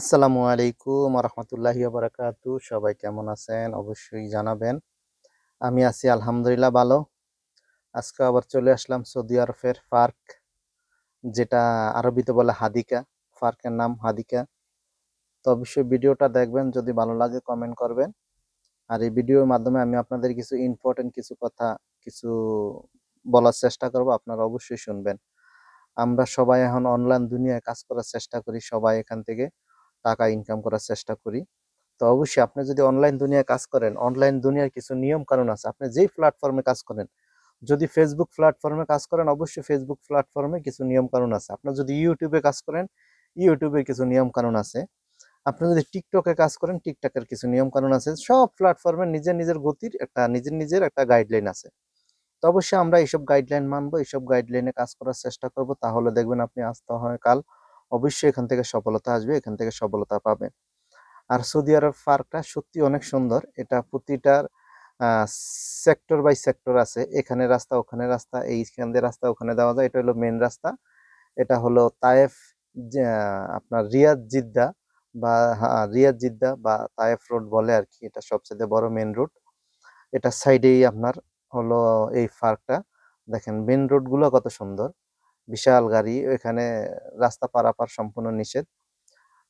আসসালামু আলাইকুম রহমতুল্লাহি বারাকাতু সবাই কেমন আছেন? অবশ্যই জানাবেন। আমি আছি আলহামদুলিল্লাহ ভালো। আজকে আবার চলে আসলাম সৌদি আরবের পার্ক, যেটা আরবিতে বলে হাদিকা। পার্কের নাম হাদিকা। তো অবশ্যই ভিডিওটা দেখবেন, যদি ভালো লাগে কমেন্ট করবেন। আর এই ভিডিওর মাধ্যমে আমি আপনাদের কিছু ইম্পর্টেন্ট কিছু কথা, কিছু বলার চেষ্টা করব, আপনারা অবশ্যই শুনবেন। আমরা সবাই এখন অনলাইন দুনিয়ায় কাজ করার চেষ্টা করি সবাই এখান থেকে। টাকা ইনকাম করার চেষ্টা করি। তো অবশ্যই আপনি যদি অনলাইন দুনিয়ায় কাজ করেন অনলাইন দুনিয়ার কিছু নিয়ম কানুন আছে। আপনি যেই প্ল্যাটফর্মে কাজ করেন, যদি ফেসবুক প্ল্যাটফর্মে কাজ করেন, অবশ্যই ফেসবুক প্ল্যাটফর্মে কিছু নিয়ম কানুন আছে। আপনি যদি ইউটিউবে কাজ করেন ইউটিউবে কিছু নিয়ম কানুন আছে। আপনি যদি টিকটকে কাজ করেন টিকটকের কিছু নিয়ম কানুন আছে। সব প্ল্যাটফর্মে নিজের নিজের গতির একটা, নিজের নিজের একটা গাইডলাইন আছে। তো অবশ্যই আমরা এইসব গাইডলাইন মানবো, এইসব গাইডলাইনে কাজ করার চেষ্টা করব। তাহলে দেখবেন আপনি আসতে হয় কাল অবশ্যই এখান থেকে সফলতা আসবে, এখান থেকে সফলতা পাবে। আর সৌদি আরব পার্কটা সত্যি অনেক সুন্দর। এটা প্রতিটার সেক্টর বাই সেক্টর আছে। এখানে রাস্তা, ওখানে রাস্তা, এইখান দিয়ে রাস্তা, ওখানে দেওয়া যায়। এটা হলো মেন রাস্তা। এটা হলো তায়েফ আপনার রিয়াদ জিদ্দা বা রিয়াদ জিদ্দা বা তায়েফ রোড বলে আর কি। এটা সবচেয়ে বড় মেন রোড এটা সাইডেই আপনার হলো এই পার্কটা। দেখেন মেন রোডগুলো কত সুন্দর। বিশাল গাড়ি এখানে রাস্তা পারাপার সম্পূর্ণ নিষেধ।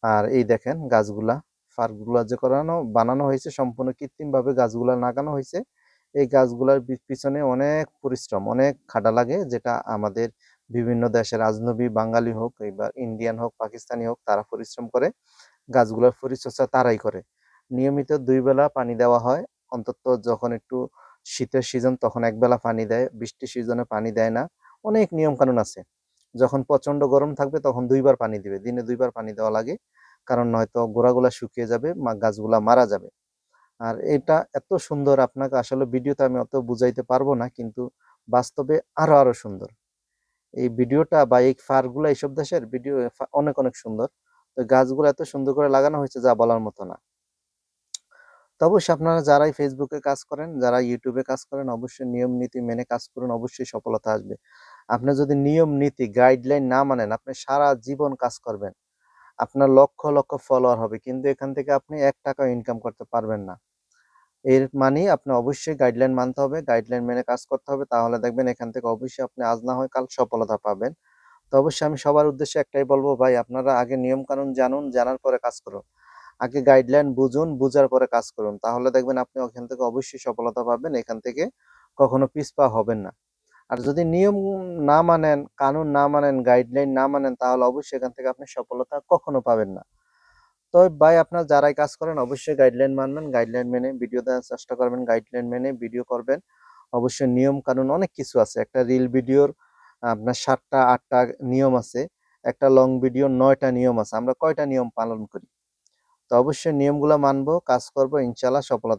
আর এই দেখেন গাছগুলা পার্কগুলা যে করানো, বানানো হয়েছে, সম্পূর্ণ কৃত্রিমভাবে গাছগুলা লাগানো হয়েছে। এই গাছগুলার পিছনে অনেক পরিশ্রম, অনেক খাটা লাগে, যেটা আমাদের বিভিন্ন দেশের আজনবী বাঙালি হোক এবার ইন্ডিয়ান হোক, পাকিস্তানি হোক, তারা পরিশ্রম করে, গাছগুলোর পরিচর্যা তারাই করে। নিয়মিত দুই বেলা পানি দেওয়া হয়, অন্তত যখন একটু শীতের সিজন তখন একবেলা পানি দেয়, বৃষ্টির সিজনে পানি দেয় না। অনেক নিয়ম কানুন আছে। যখন প্রচণ্ড গরম থাকবে তখন দুইবার পানি দিবে। দিনে দুইবার পানি দেওয়া লাগে, কারণ নয়তো গোড়াগুলা শুকিয়ে যাবে গাছগুলা মারা যাবে। আর এটা এত সুন্দর আপনাকে, আসলে ভিডিওতে আমি অত বুঝাইতে পারব না, কিন্তু বাস্তবে আরও আরও সুন্দর। এই ভিডিওটা বা এই ফারগুলো এইসব দেশের ভিডিও অনেক অনেক সুন্দর। তো গাছগুলো এত সুন্দর করে লাগানো হয়েছে যা বলার মতো না। তো অবশ্যই আপনারা যারাই ফেসবুকে কাজ করেন, যারা ইউটিউবে কাজ করেন, অবশ্যই নিয়ম নীতি মেনে কাজ করুন, অবশ্যই সফলতা আসবে। আপনি যদি নিয়ম, নীতি গাইডলাইন না মানেন, আপনি সারা জীবন কাজ করবেন। আপনার লক্ষ লক্ষ ফলোয়ার হবে, কিন্তু এখান থেকে আপনি এক টাকা ইনকাম করতে পারবেন না। এর মানে আপনি অবশ্যই গাইডলাইন মানতে হবে গাইডলাইন মেনে কাজ করতে হবে, তাহলে দেখবেন এখান থেকে অবশ্যই আপনি আজ না হয় কাল সফলতা পাবেন। তো অবশ্যই আমি সবার উদ্দেশ্যে একটাই বলব, ভাই, আপনারা আগে নিয়ম কানুন জানুন, জানার পরে কাজ করুন। আগে গাইডলাইন বুঝুন, বুঝার পরে কাজ করুন, তাহলে দেখবেন আপনি ওখান থেকে অবশ্যই সফলতা পাবেন, এখান থেকে কখনো পিছপা হবেন না। আর যদি নিয়ম না মানেন, কানুন না মানেন গাইডলাইন না মানেন, তাহলে অবশ্যই এখান থেকে আপনি সফলতা কখনো পাবেন না। তো ভাই, আপনার যারাই কাজ করেন, অবশ্যই গাইডলাইন মানবেন। গাইডলাইন মেনে ভিডিও দেওয়ার চেষ্টা করবেন গাইডলাইন মেনে ভিডিও করবেন। অবশ্যই নিয়ম, কানুন অনেক কিছু আছে। একটা রিল ভিডিওর আপনার সাতটা, আটটা নিয়ম আছে। একটা লং ভিডিও নয়টা নিয়ম আছে। আমরা কয়টা নিয়ম পালন করি? তো অবশ্যই নিয়মগুলো মানবো, কাজ করব ইনশাল্লাহ সফলতা